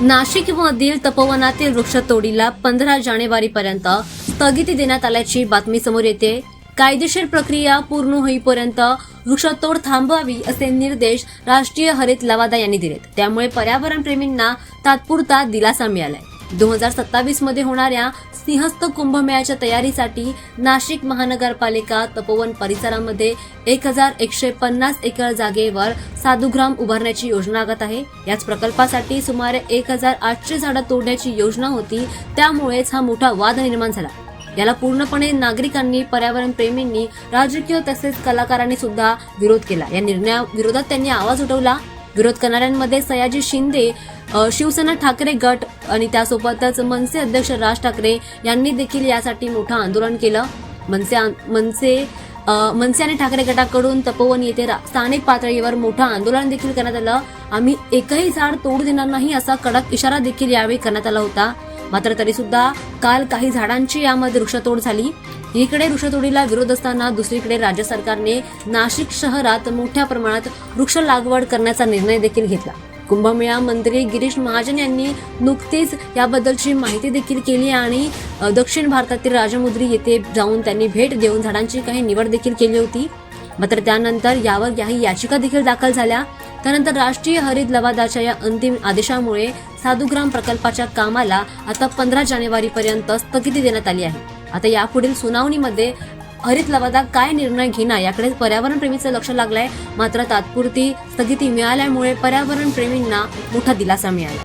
नाशिक मधील तपोवनातील वृक्षतोडीला पंधरा जानेवारीपर्यंत स्थगिती देण्यात आल्याची बातमी समोर येते. कायदेशीर प्रक्रिया पूर्ण होईपर्यंत वृक्षतोड थांबवावी असे निर्देश राष्ट्रीय हरित लवादा यांनी दिलेत. त्यामुळे पर्यावरण प्रेमींना तात्पुरता दिलासा मिळालाय. दोन हजार सत्तावीसमध्ये होणाऱ्या सिंहस्थ कुंभमेळ्याच्या तयारीसाठी नाशिक महानगरपालिका तपोवन परिसरामध्ये एक हजार एकशे पन्नास एकर जागेवर साधुग्राम उभारण्याची योजना आखत आहे. याच प्रकल्पासाठी सुमारे एक हजार आठशे झाडं तोडण्याची योजना होती. त्यामुळेच हा मोठा वाद निर्माण झाला. याला पूर्णपणे नागरिकांनी पर्यावरण प्रेमींनी राजकीय तसेच कलाकारांनी सुद्धा विरोध केला. या निर्णयाविरोधात त्यांनी आवाज उठवला. विरोध करणाऱ्यांमध्ये सयाजी शिंदे शिवसेना ठाकरे गट आणि त्यासोबतच मनसे अध्यक्ष राज ठाकरे यांनी देखील यासाठी मोठं आंदोलन केलं. मनसे आं- मनसे मनसे आणि ठाकरे गटाकडून तपोवन येथे रा- स्थानिक पातळीवर मोठं आंदोलन देखील करण्यात आलं. आम्ही एकही झाड तोडू देणार नाही असा कडक इशारा देखील यावेळी करण्यात आला होता. मात्र तरी सुद्धा काल काही झाडांची यामध्ये वृक्षतोड झाली. इकडे वृक्षतोडीला विरोध असताना दुसरीकडे राज्य सरकारने नाशिक शहरात मोठ्या प्रमाणात वृक्ष लागवड करण्याचा निर्णय देखील घेतला. कुंभमेळा मंत्री गिरीश महाजन यांनी नुकतीच याबद्दलची माहिती देखील केली आणि दक्षिण भारतातील राजमुद्री येथे जाऊन त्यांनी भेट देऊन झाडांची काही निवड देखील केली होती. मात्र त्यानंतर यावर काही याचिका देखील दाखल झाल्या. त्यानंतर राष्ट्रीय हरित लवादाच्या या अंतिम आदेशामुळे साधुग्राम प्रकल्पाच्या कामाला आता पंधरा जानेवारीपर्यंत स्थगिती देण्यात आली आहे. आता यापुढील सुनावणीमध्ये हरित लवादा काय निर्णय घेणार याकडे पर्यावरण प्रेमीचं लक्ष लागलंय. मात्र तात्पुरती स्थगिती मिळाल्यामुळे पर्यावरण प्रेमींना मोठा दिलासा मिळाला.